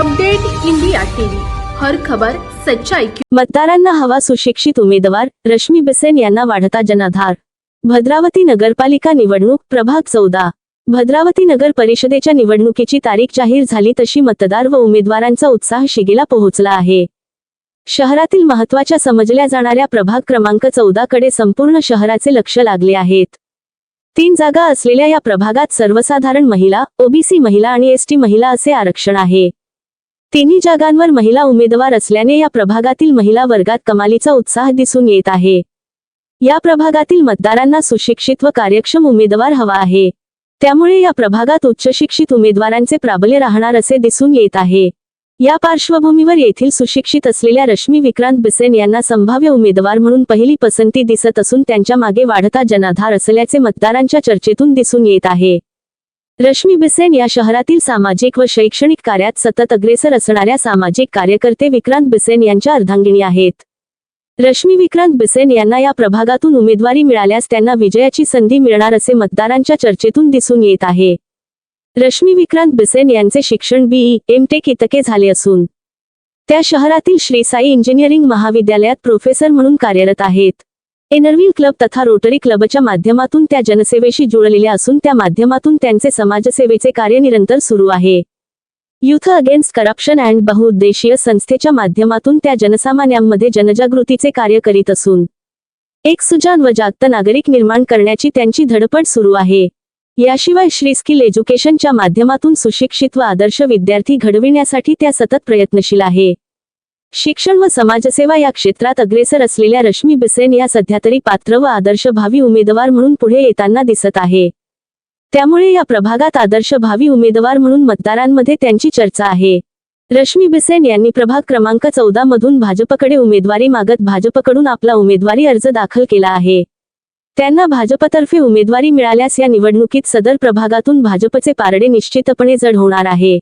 Update India TV. हर खबर सच्चाई की मतदारांना हवा सुशिक्षित उमेदवार रश्मी बिसेन यांना वाढता जनाधार. भद्रावती नगरपालिका निवडणूक प्रभाग चौदा. भद्रावती नगर परिषदेच्या निवडणुकीची तारीख जाहीर झाली तशी मतदार व उमेदवारांचा उत्साह शिगेला पोहोचला आहे. शहरातील महत्त्वाच्या समजल्या जाणाऱ्या प्रभाग क्रमांक चौदा कडे संपूर्ण शहराचे लक्ष लागले आहेत. तीन जागा असलेल्या या प्रभागात सर्वसाधारण महिला ओबीसी महिला आणि एसटी महिला असे आरक्षण आहे. तिन्ही जागांवर महिला उमेदवार असल्याने या प्रभागातील महिला वर्गात कमालीचा उत्साह दिसून येत आहे. या प्रभागातील मतदारांना सुशिक्षित व कार्यक्षम उमेदवार हवा आहे. त्यामुळे या प्रभागात उच्चशिक्षित उमेदवारांचे प्राबल्य राहणार असे दिसून येत आहे. या पार्श्वभूमीवर येथील सुशिक्षित असलेल्या रश्मी विक्रांत बिसेन यांना संभाव्य उमेदवार म्हणून पहिली पसंती दिसत असून त्यांच्या मागे वाढता जनाधार असल्याचे मतदारांच्या चर्चेतून दिसून येत आहे. रश्मी बिसेन या शहरातील सामाजिक व शैक्षणिक कार्यात सतत अग्रेसर असणाऱ्या सामाजिक कार्यकर्ते विक्रांत बिसेन यांच्या अर्धांगिणी आहेत. रश्मी विक्रांत बिसेन यांना या प्रभागातून उमेदवारी मिळाल्यास त्यांना विजयाची संधी मिळणार असे मतदारांच्या चर्चेतून दिसून येत आहे. रश्मी विक्रांत बिसेन यांचे शिक्षण बीई एम. टेक इतके झाले असून त्या शहरातील श्री साई इंजिनिअरिंग महाविद्यालयात प्रोफेसर म्हणून कार्यरत आहेत. एनर्व्हिल क्लब तथा रोटरी क्लबच्या माध्यमातून त्या जनसेवेशी जुळलेल्या असून त्या माध्यमातून त्यांचे समाजसेवेचे कार्य निरंतर सुरू आहे. युथ अगेन्स्ट करप्शन अँड बहुउद्देशीय संस्थेच्या माध्यमातून त्या जनसामान्यांमध्ये जनजागृतीचे कार्य करीत असून एक सुजान व जागत नागरिक निर्माण करण्याची त्यांची धडपड सुरू आहे. याशिवाय श्री स्किल एज्युकेशनच्या माध्यमातून सुशिक्षित व आदर्श विद्यार्थी घडविण्यासाठी त्या सतत प्रयत्नशील आहे. शिक्षण व समाजसेवा या क्षेत्रात अग्रेसर असलेल्या रश्मी बिसेन या सध्या तरी पात्र व आदर्श भावी उमेदवार म्हणून पुढे येताना दिसत आहे. त्यामुळे या प्रभागात आदर्श भावी उमेदवार म्हणून मतदारांमध्ये त्यांची चर्चा आहे. रश्मी बिसेन यांनी प्रभाग क्रमांक चौदा मधून भाजपकडे उमेदवारी मागत भाजपकडून आपला उमेदवारी अर्ज दाखल केला आहे. त्यांना भाजपतर्फे उमेदवारी मिळाल्यास या निवडणुकीत सदर प्रभागातून भाजपचे पारडे निश्चितपणे जड होणार आहे.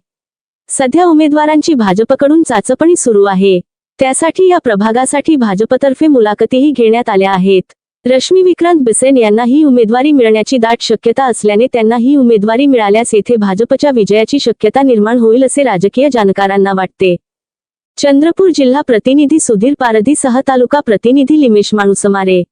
सध्या उमेदवारांची भाजपकडून चाचपणी सुरू आहे. त्यासाठी या प्रभागासाठी भाजपतर्फे मुलाखतीही घेण्यात आल्या आहेत. रश्मी विक्रांत बिसेन यांना ही उमेदवारी मिळण्याची दाट शक्यता असल्याने त्यांना ही उमेदवारी मिळाल्यास येथे भाजपच्या विजयाची शक्यता निर्माण होईल असे राजकीय जाणकारांना वाटते. चंद्रपूर जिल्हा प्रतिनिधी सुधीर पारधी सह तालुका प्रतिनिधी लिमेश माणूसमारे